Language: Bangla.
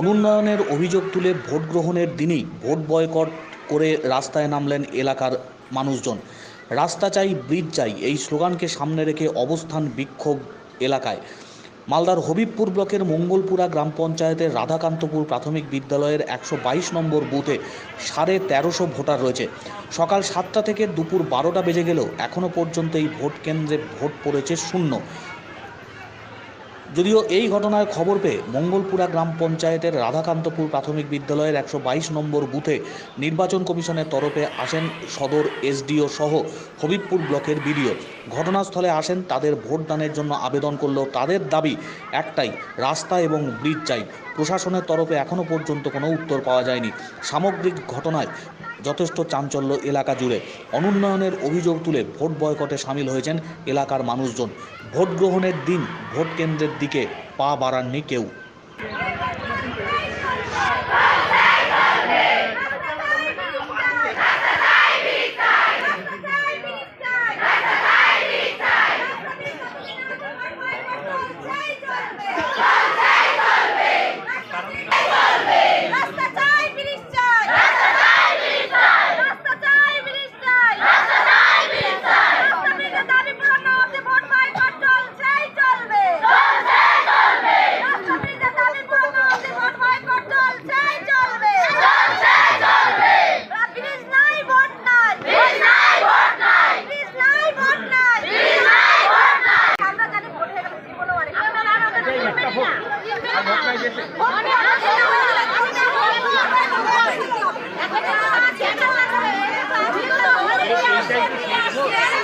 অনুন্নয়নের অভিযোগ তুলে ভোট গ্রহণের দিনই ভোট বয়কট করে রাস্তায় নামলেন এলাকার মানুষজন। রাস্তা চাই, ব্রিজ চাই এই স্লোগানকে সামনে রেখে অবস্থান বিক্ষোভ এলাকায়। মালদার হবিবপুর ব্লকের মঙ্গলপুরা গ্রাম পঞ্চায়েতের রাধাকান্তপুর প্রাথমিক বিদ্যালয়ের একশো বাইশ নম্বর বুথে সাড়ে তেরোশো ভোটার রয়েছে। সকাল সাতটা থেকে দুপুর বারোটা বেজে গেলেও এখনও পর্যন্ত এই ভোট কেন্দ্রে ভোট পড়েছে শূন্য। যদিও এই ঘটনায় খবর পেয়ে মঙ্গলপুরা গ্রাম পঞ্চায়েতের রাধাকান্তপুর প্রাথমিক বিদ্যালয়ের একশো বাইশ নম্বর বুথে নির্বাচন কমিশনের তরফে আসেন সদর এসডিও সহ হবিবপুর ব্লকের বিডিও। ঘটনাস্থলে আসেন, তাদের ভোটদানের জন্য আবেদন করলেও তাদের দাবি একটাই, রাস্তা এবং ব্রিজ চাই। প্রশাসনের তরফে এখনও পর্যন্ত কোনো উত্তর পাওয়া যায়নি। সামগ্রিক ঘটনায় যথেষ্ট চাঞ্চল্য এলাকা জুড়ে। অনুন্নয়নের অভিযোগ তুলে ভোট বয়কটে সামিল হয়েছেন এলাকার মানুষজন। ভোট গ্রহণের দিন ভোট কেন্দ্রের দিকে পা বাড়াননি কেউ। Yeah.